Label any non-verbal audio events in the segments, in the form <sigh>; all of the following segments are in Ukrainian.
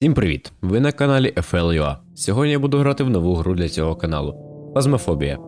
Всім привіт! Ви на каналі FLUA. Сьогодні я буду грати в нову гру для цього каналу Фазмофобія.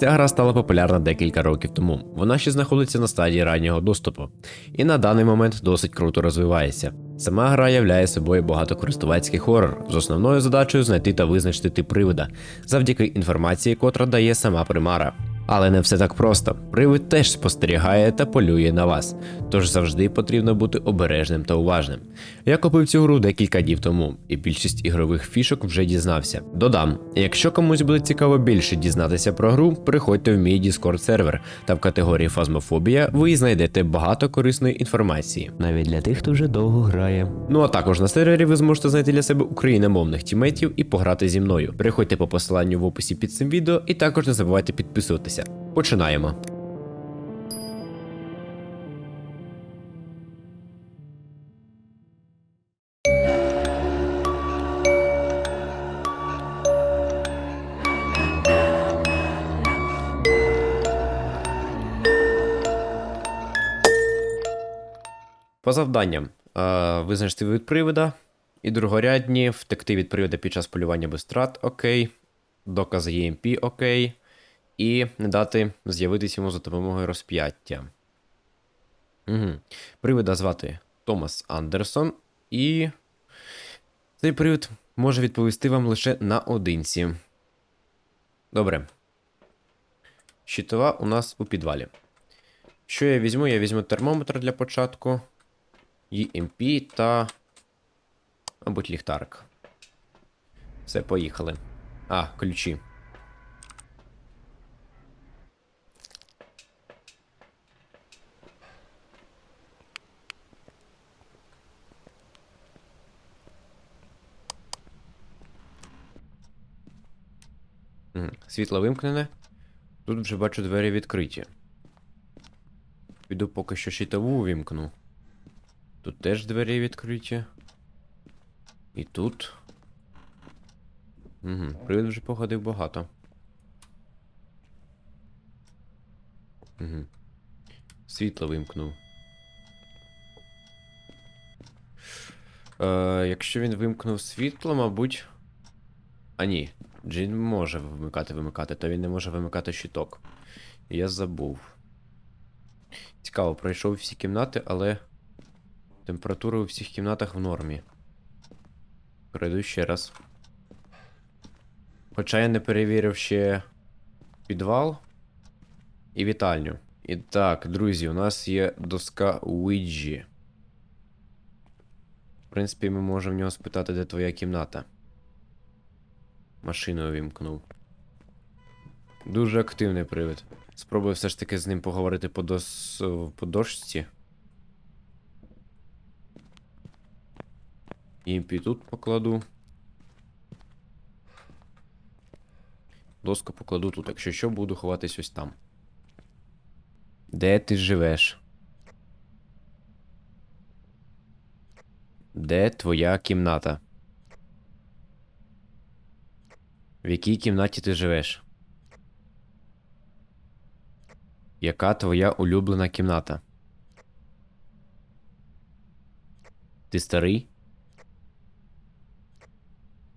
Ця гра стала популярна декілька років тому. Вона ще знаходиться на стадії раннього доступу, і на даний момент досить круто розвивається. Сама гра являє собою багатокористувацький хорор з основною задачею знайти та визначити тип привида завдяки інформації, котра дає сама примара. Але не все так просто. Привид теж спостерігає та полює на вас, тож завжди потрібно бути обережним та уважним. Я купив цю гру декілька днів тому, і більшість ігрових фішок вже дізнався. Додам, якщо комусь буде цікаво більше дізнатися про гру, приходьте в мій Discord сервер, та в категорії Фазмофобія ви знайдете багато корисної інформації, навіть для тих, хто вже довго грає. Ну а також на сервері ви зможете знайти для себе україномовних тімейтів і пограти зі мною. Переходьте по посиланню в описі під цим відео, і також не забувайте підписуватися. Починаємо. По завданням е, визначити від привида. І другорядні втекти від привида під час полювання без втрат, окей. Докази EMP, окей. І не дати з'явитись йому за допомогою розп'яття. Угу. Привида звати Томас Андерсон. І цей привид може відповісти вам лише наодинці. Добре. Щитова у нас у підвалі. Що я візьму? Я візьму термометр для початку. EMP та. Мабуть, ліхтарик. Все, поїхали. А, ключі. Світло вимкнене. Тут вже бачу двері відкриті. Піду поки що щитову увімкну. Тут теж двері відкриті. І тут. Угу. Привид вже походив багато. Угу. Світло вимкнув. Е, якщо він вимкнув світло, мабуть. А ні, Джин може вимикати вимикати, то він не може вимикати щиток. Я забув. Цікаво, пройшов всі кімнати, але температура у всіх кімнатах в нормі. Пройду ще раз. Хоча я не перевірив ще підвал і вітальню. І так, друзі, у нас є доска Уіджі. В принципі, ми можемо в нього спитати, де твоя кімната. Машину увімкнув. Дуже активний привид. Спробую все ж таки з ним поговорити по, дос... по дошці. Імпі тут покладу. Доску покладу тут, якщо що, буду ховатись ось там. Де ти живеш? Де твоя кімната? В якій кімнаті ти живеш? Яка твоя улюблена кімната? Ти старий?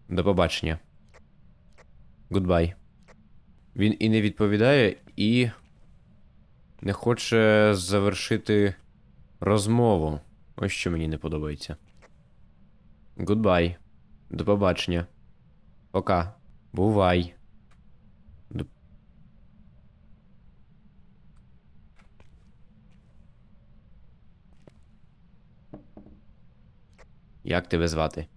До побачення. Гудбай. Він і не відповідає, і не хоче завершити розмову. Ось що мені не подобається. Гудбай. До побачення. Пока. Бувай. Як тебе звати?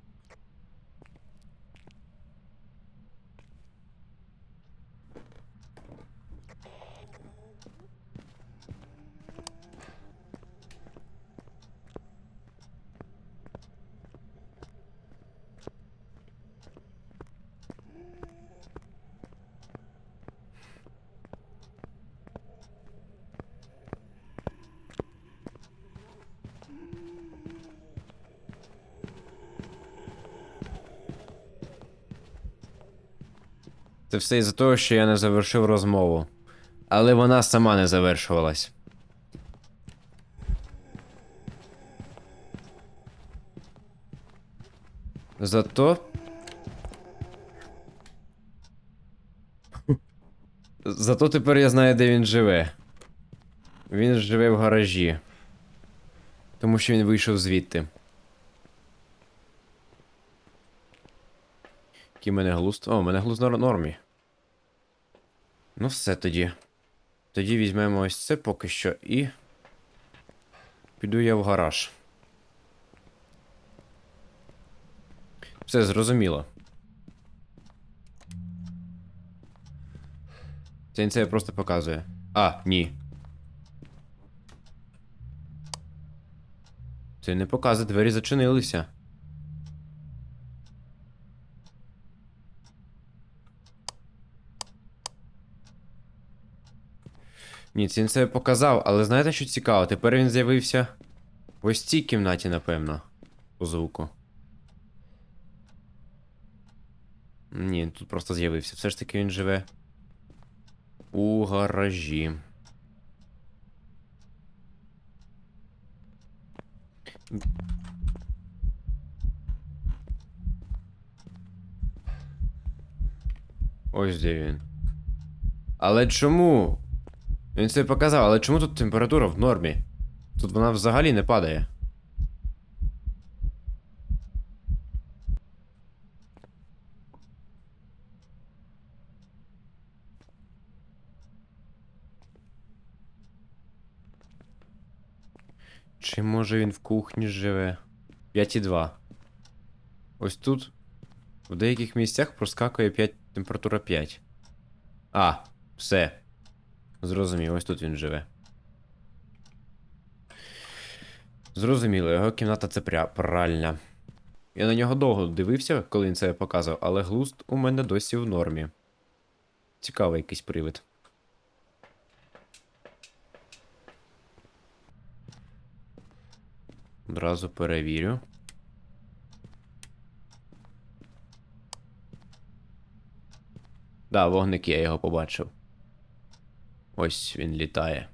Це все із-за того, що я не завершив розмову. Але вона сама не завершувалась. Зато. Зато тепер я знаю, де він живе. Він живе в гаражі. Тому що він вийшов звідти. Який мене глузд. О, у мене глузд на нормі. Ну, все тоді. Тоді візьмемо ось це поки що і. Піду я в гараж. Все зрозуміло. Це це просто показує. А, ні. Це не показує, двері зачинилися. Ні, це він це показав, але знаєте, що цікаво? Тепер він з'явився в ось цій кімнаті, напевно. По звуку. Ні, тут просто з'явився. Все ж таки він живе у гаражі. Ось де він. Але чому? Він це показав, але чому тут температура в нормі? Тут вона взагалі не падає. Чи може він в кухні живе? 5,2. Ось тут. В деяких місцях проскакує 5, температура 5. А, все. Зрозумів, ось тут він живе. Зрозуміло, його кімната це пральня. Я на нього довго дивився, коли він це показував, але глузд у мене досі в нормі. Цікавий якийсь привид. Одразу перевірю. Да, вогник я його побачив. Ось він літає.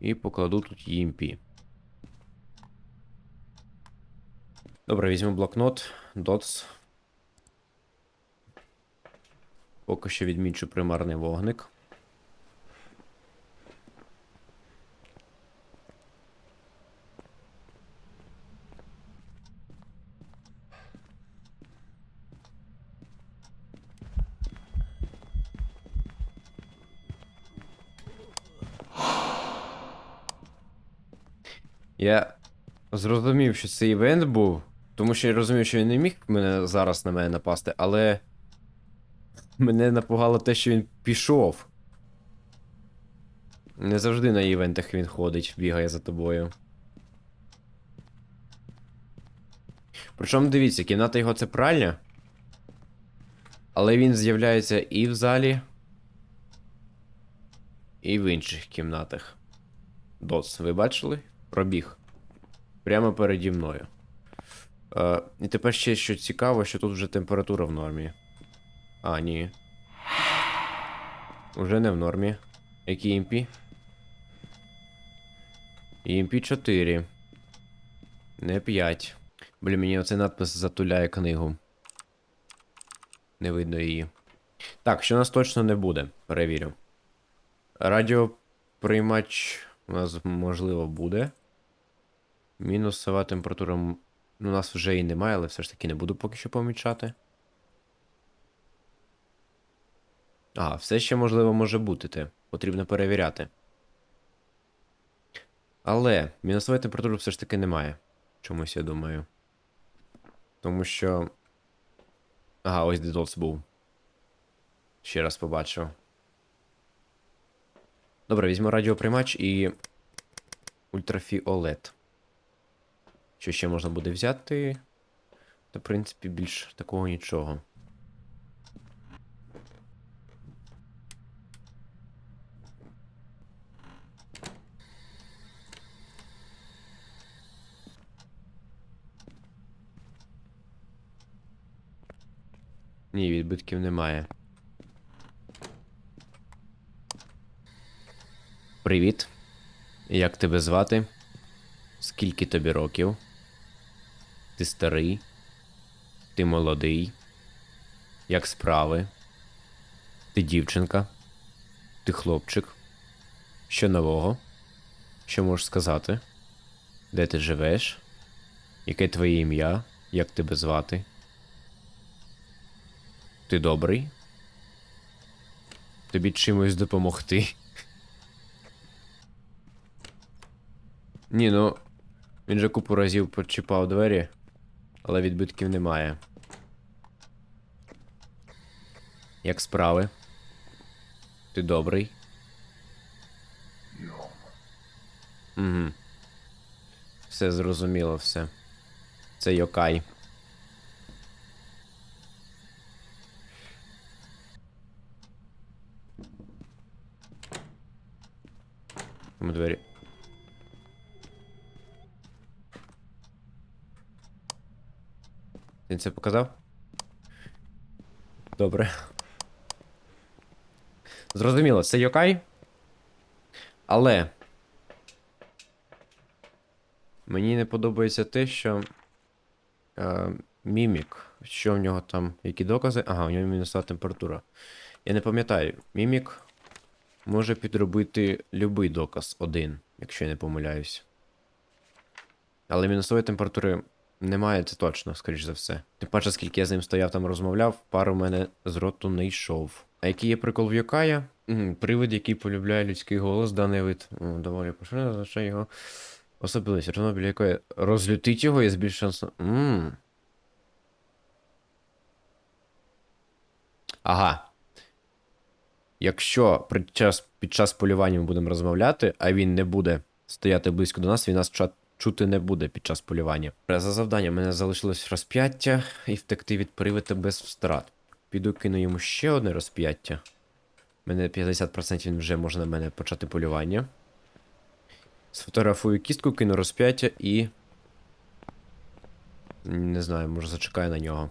І покладу тут EMP. Добре, візьму блокнот, DOTS. Поки що відмічу примарний вогник. Я зрозумів, що це івент був, тому що я розумів, що він не міг мене зараз на мене напасти, але мене напугало те, що він пішов. Не завжди на івентах він ходить, бігає за тобою. Причому дивіться, кімната його це пральня. Але він з'являється і в залі, і в інших кімнатах. Доц, ви бачили? Пробіг. Прямо переді мною. Е, і тепер ще що цікаво, що тут вже температура в нормі. А, ні. Уже не в нормі. Який імп? імп 4. Не 5. Блін, мені оцей надпис затуляє книгу. Не видно її. Так, що нас точно не буде, перевірю. Радіоприймач у нас можливо буде. Мінусова температура. Ну, у нас вже і немає, але все ж таки не буду поки що помічати. А, все ще можливо може бути те. Потрібно перевіряти. Але мінусової температури все ж таки немає. Чомусь я думаю. Тому що. Ага, ось де доц був. Ще раз побачив. Добре, візьму радіоприймач і. Ультрафіолет. Що ще можна буде взяти? Та, в принципі, більш такого нічого. Ні, відбитків немає. Привіт. Як тебе звати? Скільки тобі років? Ти старий? Ти молодий? Як справи? Ти дівчинка? Ти хлопчик? Що нового? Що можеш сказати? Де ти живеш? Яке твоє ім'я? Як тебе звати? Ти добрий? Тобі чимось допомогти? <laughs> Ні, ну. Він же купу разів почіпав двері, але відбитків немає. Як справи? Ти добрий? Угу. Все зрозуміло, все. Це Йокай. Двері. Він це показав? Добре. Зрозуміло, це Йокай. Але. Мені не подобається те, що. Е, мімік. Що в нього там? Які докази? Ага, у нього мінусова температура. Я не пам'ятаю, мімік може підробити любий доказ один, якщо я не помиляюсь. Але мінусової температури немає, це точно, скоріш за все. Тим паче, скільки я з ним стояв там розмовляв, пару в мене з роту не йшов. А який є прикол в Йокая? Привид, який полюбляє людський голос, даний вид. Доволі поширено, означає його особливість. Біля якої розлютить його і збільшить шанс. Ммм. Ага. Якщо під час, під час полювання ми будемо розмовляти, а він не буде стояти близько до нас, він нас ча- чути не буде під час полювання. За завдання мене залишилось розп'яття і втекти від привита без втрат. Піду кину йому ще одне розп'яття. Мене 50% він вже може на мене почати полювання. Сфотографую кістку, кину розп'яття і. Не знаю, може зачекаю на нього.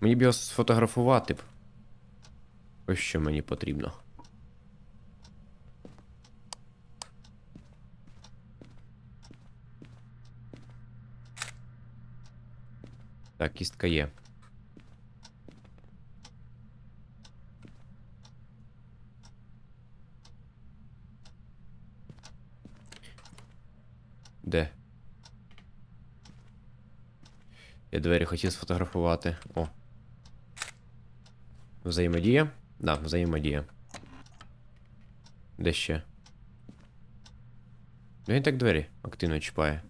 Мені б його сфотографувати б. Ось що мені потрібно. Так, кістка є. Де? Я двері хотів сфотографувати. О. Взаємодія? Да, взаємодія. Де ще? Ну він так двері активно чіпає.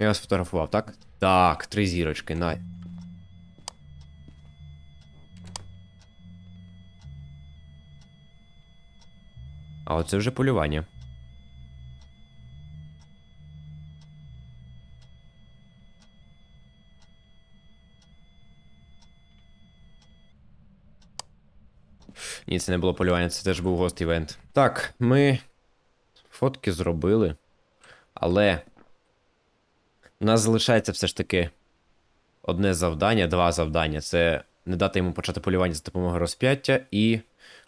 Я вас сфотографував, так? Так, три зірочки, най. А оце вже полювання. Ні, це не було полювання, це теж був гост івент. Так, ми фотки зробили. Але у нас залишається все ж таки одне завдання, два завдання. Це не дати йому почати полювання за допомогою розп'яття і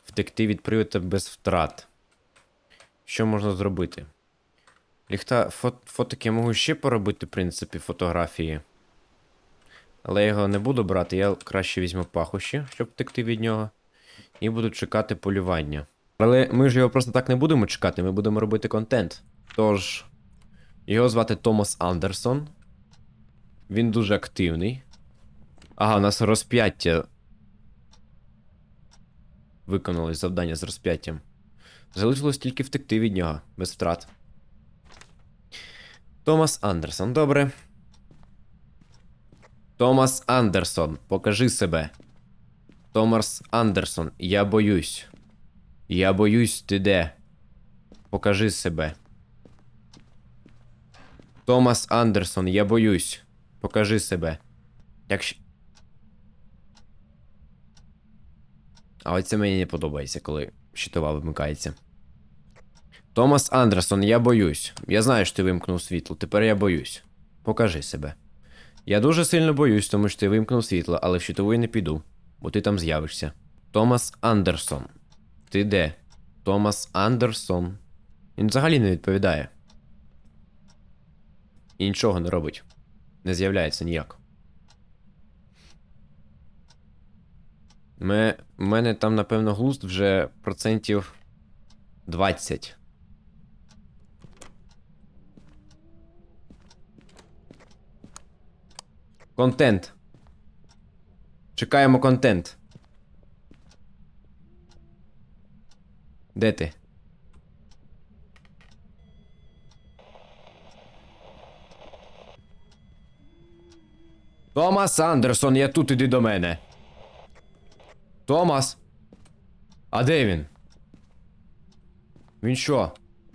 втекти від привида без втрат. Що можна зробити? Ліхта фот, я можу ще поробити, в принципі, фотографії. Але я його не буду брати, я краще візьму пахощі, щоб втекти від нього. І буду чекати полювання. Але ми ж його просто так не будемо чекати, ми будемо робити контент. Тож, його звати Томас Андерсон. Він дуже активний. Ага, у нас розп'яття. Виконали завдання з розп'яттям. Залишилось тільки втекти від нього, без втрат. Томас Андерсон, добре. Томас Андерсон, покажи себе. Томас Андерсон, я боюсь. Я боюсь, ти де. Покажи себе. Томас Андерсон, я боюсь. Покажи себе. Якщо. А оце мені не подобається, коли щитова вимикається. Томас Андерсон, я боюсь. Я знаю, що ти вимкнув світло. Тепер я боюсь. Покажи себе. Я дуже сильно боюсь, тому що ти вимкнув світло, але в щитову я не піду, бо ти там з'явишся. Томас Андерсон. Ти де? Томас Андерсон. Він взагалі не відповідає. І нічого не робить. Не з'являється ніяк. У мене там, напевно, глузд вже процентів 20. Контент. Чекаємо контент. Де ти? Томас Андерсон, я тут іди до мене. Томас. А де він? Він що?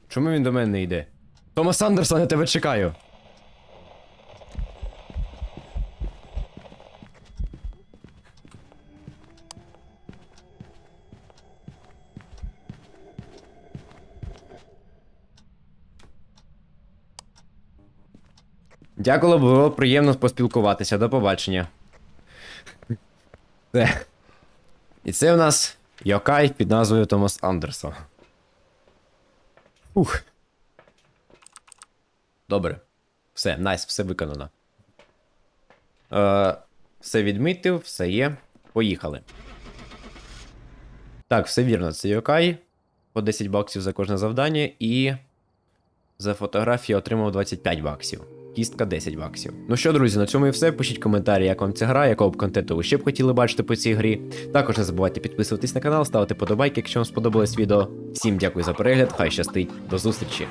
Чому він до мене не йде? Томас Андерсон, я тебе чекаю. Дякую, було приємно поспілкуватися. До побачення. Це. І це у нас Йокай під назвою Томас Андерсон. Ух. Добре. Все, найс, все виконано. Е, все відмітив, все є. Поїхали. Так, все вірно, це Йокай. По 10 баксів за кожне завдання і. За фотографію отримав 25 баксів. Кістка 10 баксів. Ну що, друзі, на цьому і все. Пишіть коментарі, як вам ця гра, якого б контенту ви ще б хотіли бачити по цій грі. Також не забувайте підписуватись на канал, ставити подобайки, якщо вам сподобалось відео. Всім дякую за перегляд, хай щастить, до зустрічі!